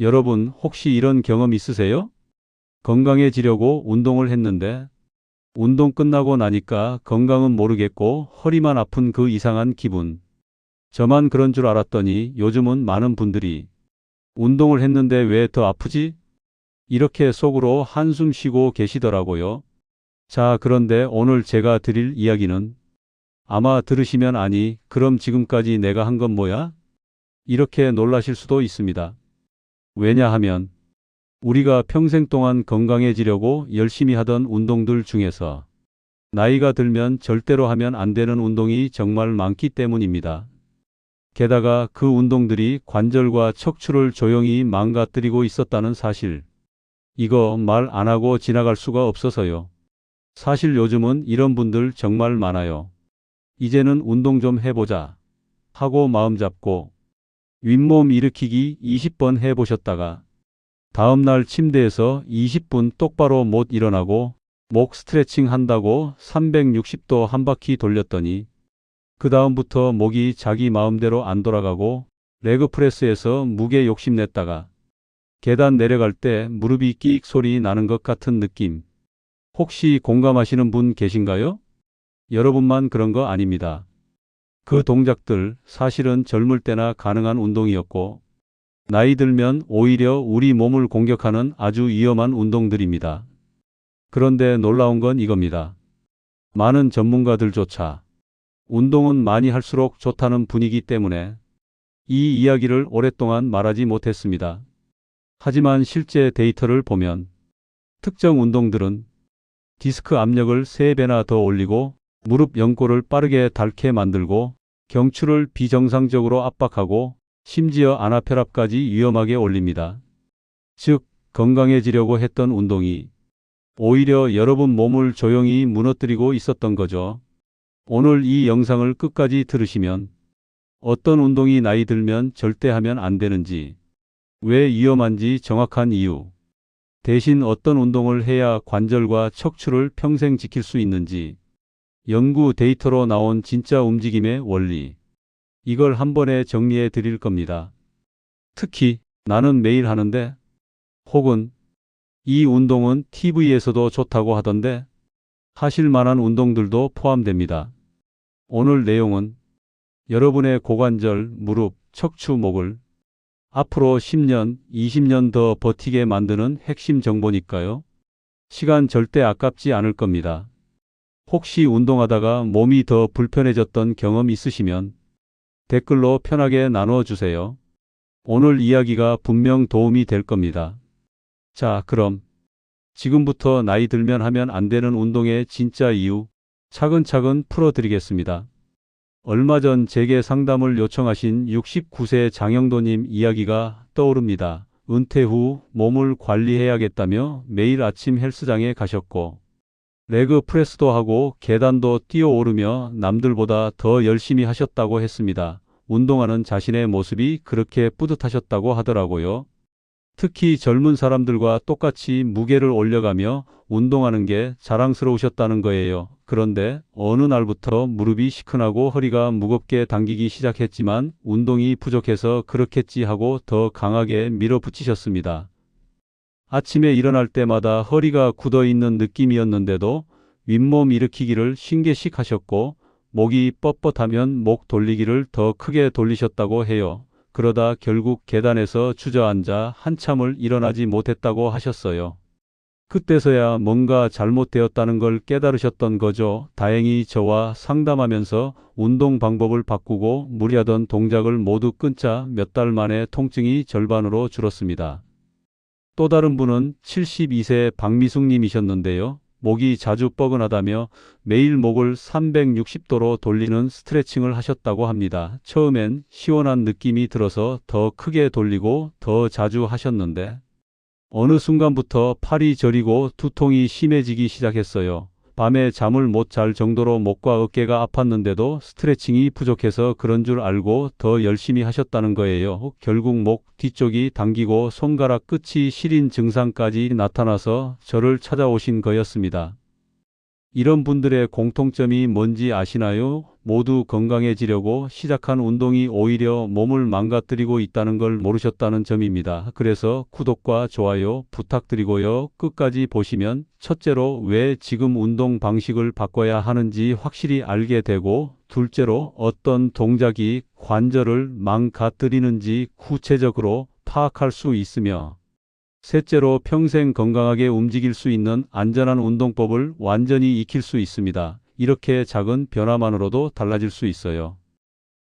여러분 혹시 이런 경험 있으세요? 건강해지려고 운동을 했는데 운동 끝나고 나니까 건강은 모르겠고 허리만 아픈 그 이상한 기분. 저만 그런 줄 알았더니 요즘은 많은 분들이 운동을 했는데 왜 더 아프지? 이렇게 속으로 한숨 쉬고 계시더라고요. 자, 그런데 오늘 제가 드릴 이야기는 아마 들으시면 아니, 그럼 지금까지 내가 한 건 뭐야? 이렇게 놀라실 수도 있습니다. 왜냐하면 우리가 평생 동안 건강해지려고 열심히 하던 운동들 중에서 나이가 들면 절대로 하면 안 되는 운동이 정말 많기 때문입니다. 게다가 그 운동들이 관절과 척추를 조용히 망가뜨리고 있었다는 사실. 이거 말 안 하고 지나갈 수가 없어서요. 사실 요즘은 이런 분들 정말 많아요. 이제는 운동 좀 해보자. 하고 마음 잡고 윗몸 일으키기 20번 해보셨다가 다음날 침대에서 20분 똑바로 못 일어나고 목 스트레칭 한다고 360도 한 바퀴 돌렸더니 그 다음부터 목이 자기 마음대로 안 돌아가고 레그 프레스에서 무게 욕심냈다가 계단 내려갈 때 무릎이 끼익 소리 나는 것 같은 느낌. 혹시 공감하시는 분 계신가요? 여러분만 그런 거 아닙니다. 그 동작들 사실은 젊을 때나 가능한 운동이었고 나이 들면 오히려 우리 몸을 공격하는 아주 위험한 운동들입니다. 그런데 놀라운 건 이겁니다. 많은 전문가들조차 운동은 많이 할수록 좋다는 분위기 때문에 이 이야기를 오랫동안 말하지 못했습니다. 하지만 실제 데이터를 보면 특정 운동들은 디스크 압력을 3배나 더 올리고 무릎 연골을 빠르게 닳게 만들고 경추를 비정상적으로 압박하고 심지어 아나페랍까지 위험하게 올립니다. 즉, 건강해지려고 했던 운동이 오히려 여러분 몸을 조용히 무너뜨리고 있었던 거죠. 오늘 이 영상을 끝까지 들으시면 어떤 운동이 나이 들면 절대 하면 안 되는지, 왜 위험한지 정확한 이유, 대신 어떤 운동을 해야 관절과 척추를 평생 지킬 수 있는지, 연구 데이터로 나온 진짜 움직임의 원리, 이걸 한 번에 정리해 드릴 겁니다. 특히 나는 매일 하는데 혹은 이 운동은 TV에서도 좋다고 하던데 하실 만한 운동들도 포함됩니다. 오늘 내용은 여러분의 고관절, 무릎, 척추, 목을 앞으로 10년, 20년 더 버티게 만드는 핵심 정보니까요. 시간 절대 아깝지 않을 겁니다. 혹시 운동하다가 몸이 더 불편해졌던 경험 있으시면 댓글로 편하게 나누어 주세요. 오늘 이야기가 분명 도움이 될 겁니다. 자, 그럼 지금부터 나이 들면 하면 안 되는 운동의 진짜 이유 차근차근 풀어드리겠습니다. 얼마 전 제게 상담을 요청하신 69세 장영도님 이야기가 떠오릅니다. 은퇴 후 몸을 관리해야겠다며 매일 아침 헬스장에 가셨고 레그 프레스도 하고 계단도 뛰어오르며 남들보다 더 열심히 하셨다고 했습니다. 운동하는 자신의 모습이 그렇게 뿌듯하셨다고 하더라고요. 특히 젊은 사람들과 똑같이 무게를 올려가며 운동하는 게 자랑스러우셨다는 거예요. 그런데 어느 날부터 무릎이 시큰하고 허리가 무겁게 당기기 시작했지만 운동이 부족해서 그렇겠지 하고 더 강하게 밀어붙이셨습니다. 아침에 일어날 때마다 허리가 굳어 있는 느낌이었는데도 윗몸 일으키기를 신개씩 하셨고 목이 뻣뻣하면 목 돌리기를 더 크게 돌리셨다고 해요. 그러다 결국 계단에서 주저앉아 한참을 일어나지 못했다고 하셨어요. 그때서야 뭔가 잘못되었다는 걸 깨달으셨던 거죠. 다행히 저와 상담하면서 운동 방법을 바꾸고 무리하던 동작을 모두 끊자 몇 달 만에 통증이 절반으로 줄었습니다. 또 다른 분은 72세 박미숙 님이셨는데요. 목이 자주 뻐근하다며 매일 목을 360도로 돌리는 스트레칭을 하셨다고 합니다. 처음엔 시원한 느낌이 들어서 더 크게 돌리고 더 자주 하셨는데 어느 순간부터 팔이 저리고 두통이 심해지기 시작했어요. 밤에 잠을 못 잘 정도로 목과 어깨가 아팠는데도 스트레칭이 부족해서 그런 줄 알고 더 열심히 하셨다는 거예요. 결국 목 뒤쪽이 당기고 손가락 끝이 시린 증상까지 나타나서 저를 찾아오신 거였습니다. 이런 분들의 공통점이 뭔지 아시나요? 모두 건강해지려고 시작한 운동이 오히려 몸을 망가뜨리고 있다는 걸 모르셨다는 점입니다. 그래서 구독과 좋아요 부탁드리고요. 끝까지 보시면 첫째로 왜 지금 운동 방식을 바꿔야 하는지 확실히 알게 되고 둘째로 어떤 동작이 관절을 망가뜨리는지 구체적으로 파악할 수 있으며 셋째로 평생 건강하게 움직일 수 있는 안전한 운동법을 완전히 익힐 수 있습니다. 이렇게 작은 변화만으로도 달라질 수 있어요.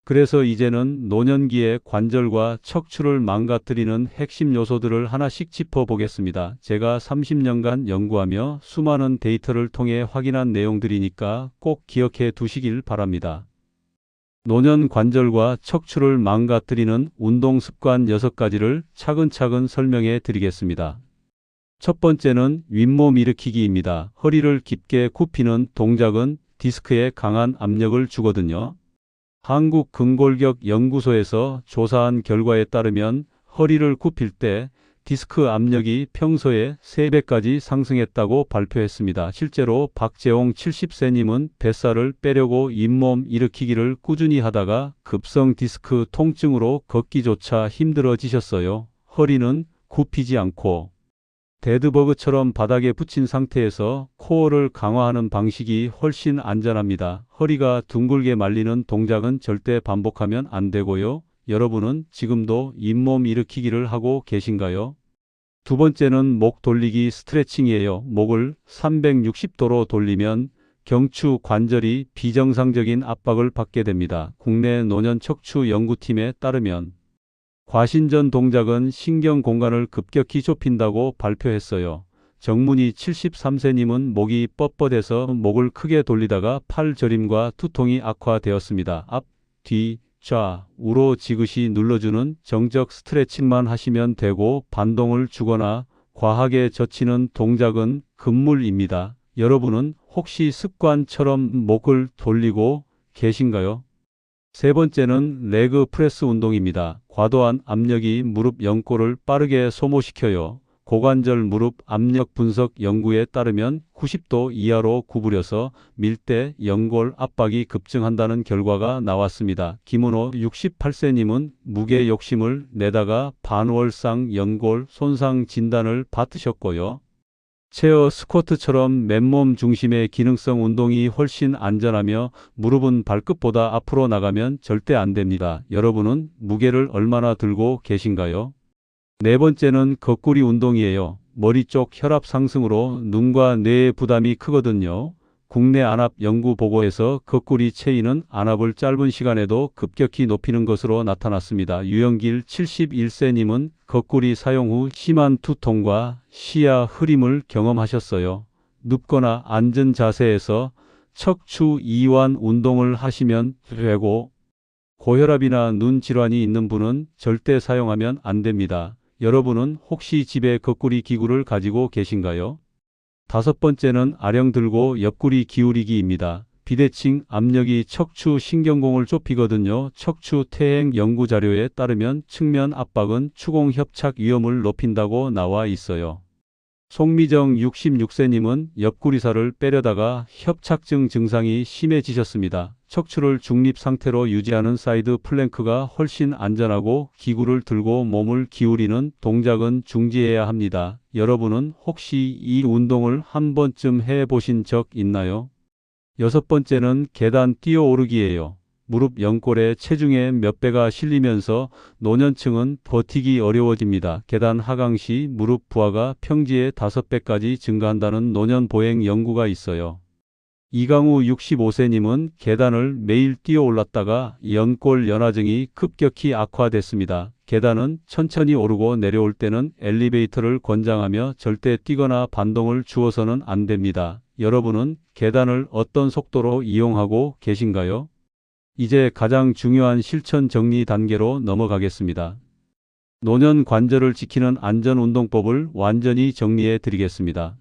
그래서 이제는 노년기의 관절과 척추를 망가뜨리는 핵심 요소들을 하나씩 짚어보겠습니다. 제가 30년간 연구하며 수많은 데이터를 통해 확인한 내용들이니까 꼭 기억해 두시길 바랍니다. 노년 관절과 척추를 망가뜨리는 운동 습관 6가지를 차근차근 설명해 드리겠습니다. 첫 번째는 윗몸 일으키기입니다. 허리를 깊게 굽히는 동작은 디스크에 강한 압력을 주거든요. 한국근골격 연구소에서 조사한 결과에 따르면 허리를 굽힐 때 디스크 압력이 평소의 3배까지 상승했다고 발표했습니다. 실제로 박재홍 70세님은 뱃살을 빼려고 잇몸 일으키기를 꾸준히 하다가 급성 디스크 통증으로 걷기조차 힘들어지셨어요. 허리는 굽히지 않고 데드버그처럼 바닥에 붙인 상태에서 코어를 강화하는 방식이 훨씬 안전합니다. 허리가 둥글게 말리는 동작은 절대 반복하면 안 되고요. 여러분은 지금도 잇몸 일으키기를 하고 계신가요? 두 번째는 목 돌리기 스트레칭이에요. 목을 360도로 돌리면 경추 관절이 비정상적인 압박을 받게 됩니다. 국내 노년 척추 연구팀에 따르면 과신전 동작은 신경 공간을 급격히 좁힌다고 발표했어요. 정문희 73세님은 목이 뻣뻣해서 목을 크게 돌리다가 팔 저림과 두통이 악화되었습니다. 앞, 뒤, 좌, 우로 지그시 눌러주는 정적 스트레칭만 하시면 되고 반동을 주거나 과하게 젖히는 동작은 금물입니다. 여러분은 혹시 습관처럼 목을 돌리고 계신가요? 세 번째는 레그 프레스 운동입니다. 과도한 압력이 무릎 연골을 빠르게 소모시켜요. 고관절 무릎 압력 분석 연구에 따르면 90도 이하로 구부려서 밀때 연골 압박이 급증한다는 결과가 나왔습니다. 김은호 68세님은 무게 욕심을 내다가 반월상 연골 손상 진단을 받으셨고요. 체어 스쿼트처럼 맨몸 중심의 기능성 운동이 훨씬 안전하며 무릎은 발끝보다 앞으로 나가면 절대 안 됩니다. 여러분은 무게를 얼마나 들고 계신가요? 네 번째는 거꾸리 운동이에요. 머리 쪽 혈압 상승으로 눈과 뇌의 부담이 크거든요. 국내 안압 연구 보고에서 거꾸리 체인은 안압을 짧은 시간에도 급격히 높이는 것으로 나타났습니다. 유영길 71세님은 거꾸리 사용 후 심한 두통과 시야 흐림을 경험하셨어요. 눕거나 앉은 자세에서 척추 이완 운동을 하시면 되고 고혈압이나 눈 질환이 있는 분은 절대 사용하면 안 됩니다. 여러분은 혹시 집에 거꾸리 기구를 가지고 계신가요? 다섯 번째는 아령 들고 옆구리 기울이기입니다. 비대칭 압력이 척추 신경공을 좁히거든요. 척추 퇴행 연구 자료에 따르면 측면 압박은 추공 협착 위험을 높인다고 나와 있어요. 송미정 66세님은 옆구리살을 빼려다가 협착증 증상이 심해지셨습니다. 척추를 중립 상태로 유지하는 사이드 플랭크가 훨씬 안전하고 기구를 들고 몸을 기울이는 동작은 중지해야 합니다. 여러분은 혹시 이 운동을 한 번쯤 해 보신 적 있나요? 여섯 번째는 계단 뛰어오르기예요. 무릎 연골에 체중의 몇 배가 실리면서 노년층은 버티기 어려워집니다. 계단 하강 시 무릎 부하가 평지의 다섯 배까지 증가한다는 노년 보행 연구가 있어요. 이강우 65세님은 계단을 매일 뛰어 올랐다가 연골 연화증이 급격히 악화됐습니다. 계단은 천천히 오르고 내려올 때는 엘리베이터를 권장하며 절대 뛰거나 반동을 주어서는 안 됩니다. 여러분은 계단을 어떤 속도로 이용하고 계신가요? 이제 가장 중요한 실천 정리 단계로 넘어가겠습니다. 노년 관절을 지키는 안전 운동법을 완전히 정리해 드리겠습니다.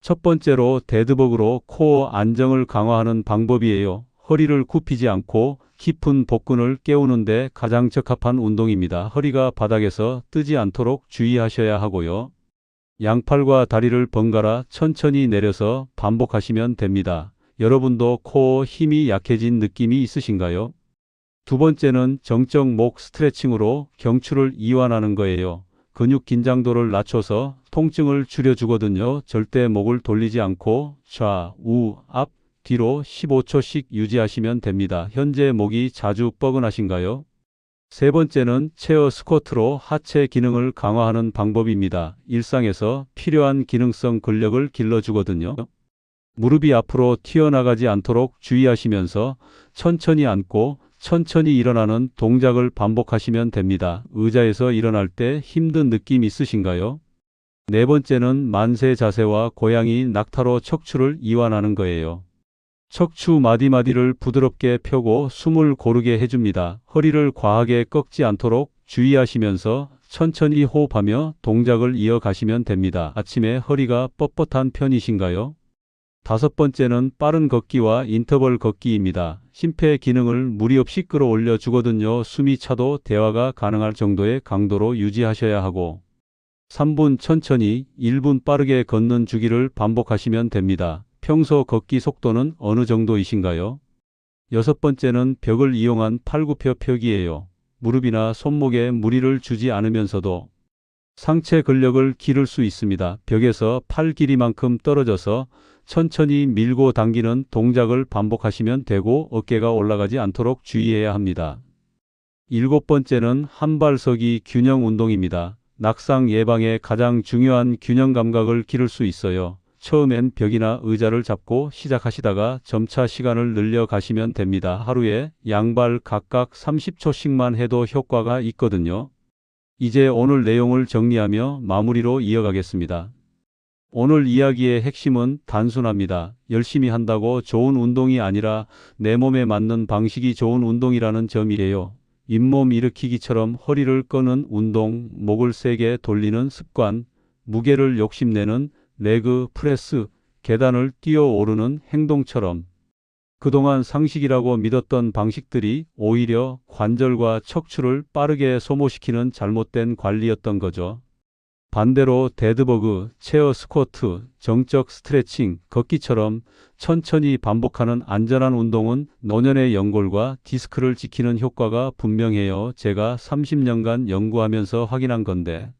첫 번째로 데드버그로 코어 안정을 강화하는 방법이에요. 허리를 굽히지 않고 깊은 복근을 깨우는데 가장 적합한 운동입니다. 허리가 바닥에서 뜨지 않도록 주의하셔야 하고요. 양팔과 다리를 번갈아 천천히 내려서 반복하시면 됩니다. 여러분도 코어 힘이 약해진 느낌이 있으신가요? 두 번째는 정적 목 스트레칭으로 경추를 이완하는 거예요. 근육 긴장도를 낮춰서 통증을 줄여주거든요. 절대 목을 돌리지 않고 좌, 우, 앞, 뒤로 15초씩 유지하시면 됩니다. 현재 목이 자주 뻐근하신가요? 세 번째는 체어 스쿼트로 하체 기능을 강화하는 방법입니다. 일상에서 필요한 기능성 근력을 길러주거든요. 무릎이 앞으로 튀어나가지 않도록 주의하시면서 천천히 앉고 천천히 일어나는 동작을 반복하시면 됩니다. 의자에서 일어날 때 힘든 느낌 있으신가요? 네 번째는 만세 자세와 고양이 낙타로 척추를 이완하는 거예요. 척추 마디마디를 부드럽게 펴고 숨을 고르게 해줍니다. 허리를 과하게 꺾지 않도록 주의하시면서 천천히 호흡하며 동작을 이어가시면 됩니다. 아침에 허리가 뻣뻣한 편이신가요? 다섯 번째는 빠른 걷기와 인터벌 걷기입니다. 심폐 기능을 무리 없이 끌어올려 주거든요. 숨이 차도 대화가 가능할 정도의 강도로 유지하셔야 하고 3분 천천히 1분 빠르게 걷는 주기를 반복하시면 됩니다. 평소 걷기 속도는 어느 정도이신가요? 여섯 번째는 벽을 이용한 팔굽혀 펴기예요. 무릎이나 손목에 무리를 주지 않으면서도 상체 근력을 기를 수 있습니다. 벽에서 팔 길이만큼 떨어져서 천천히 밀고 당기는 동작을 반복하시면 되고 어깨가 올라가지 않도록 주의해야 합니다. 일곱 번째는 한발서기 균형 운동입니다. 낙상 예방에 가장 중요한 균형 감각을 기를 수 있어요. 처음엔 벽이나 의자를 잡고 시작하시다가 점차 시간을 늘려 가시면 됩니다. 하루에 양발 각각 30초씩만 해도 효과가 있거든요. 이제 오늘 내용을 정리하며 마무리로 이어가겠습니다. 오늘 이야기의 핵심은 단순합니다. 열심히 한다고 좋은 운동이 아니라 내 몸에 맞는 방식이 좋은 운동이라는 점이에요. 잇몸 일으키기처럼 허리를 끄는 운동, 목을 세게 돌리는 습관, 무게를 욕심내는 레그 프레스, 계단을 뛰어 오르는 행동처럼 그동안 상식이라고 믿었던 방식들이 오히려 관절과 척추를 빠르게 소모시키는 잘못된 관리였던 거죠. 반대로 데드버그, 체어 스쿼트, 정적 스트레칭, 걷기처럼 천천히 반복하는 안전한 운동은 노년의 연골과 디스크를 지키는 효과가 분명해요. 제가 30년간 연구하면서 확인한 건데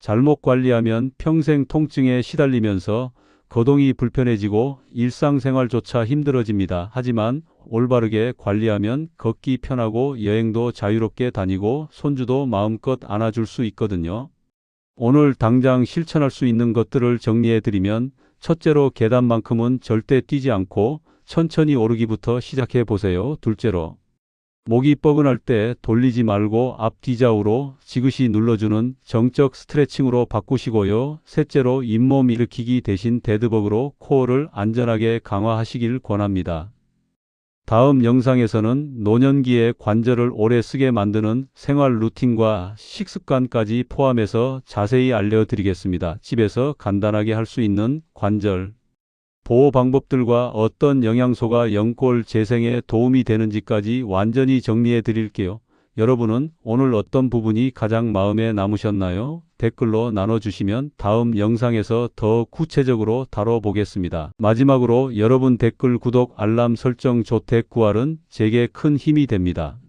잘못 관리하면 평생 통증에 시달리면서 거동이 불편해지고 일상생활조차 힘들어집니다. 하지만 올바르게 관리하면 걷기 편하고 여행도 자유롭게 다니고 손주도 마음껏 안아줄 수 있거든요. 오늘 당장 실천할 수 있는 것들을 정리해 드리면 첫째로 계단만큼은 절대 뛰지 않고 천천히 오르기부터 시작해 보세요. 둘째로 목이 뻐근할 때 돌리지 말고 앞 뒤좌우로 지그시 눌러주는 정적 스트레칭으로 바꾸시고요. 셋째로 잇몸 일으키기 대신 데드버그로 코어를 안전하게 강화하시길 권합니다. 다음 영상에서는 노년기에 관절을 오래 쓰게 만드는 생활 루틴과 식습관까지 포함해서 자세히 알려드리겠습니다. 집에서 간단하게 할 수 있는 관절 보호 방법들과 어떤 영양소가 연골 재생에 도움이 되는지까지 완전히 정리해 드릴게요. 여러분은 오늘 어떤 부분이 가장 마음에 남으셨나요? 댓글로 나눠주시면 다음 영상에서 더 구체적으로 다뤄보겠습니다. 마지막으로 여러분 댓글 구독 알람 설정 조택 구할은 제게 큰 힘이 됩니다.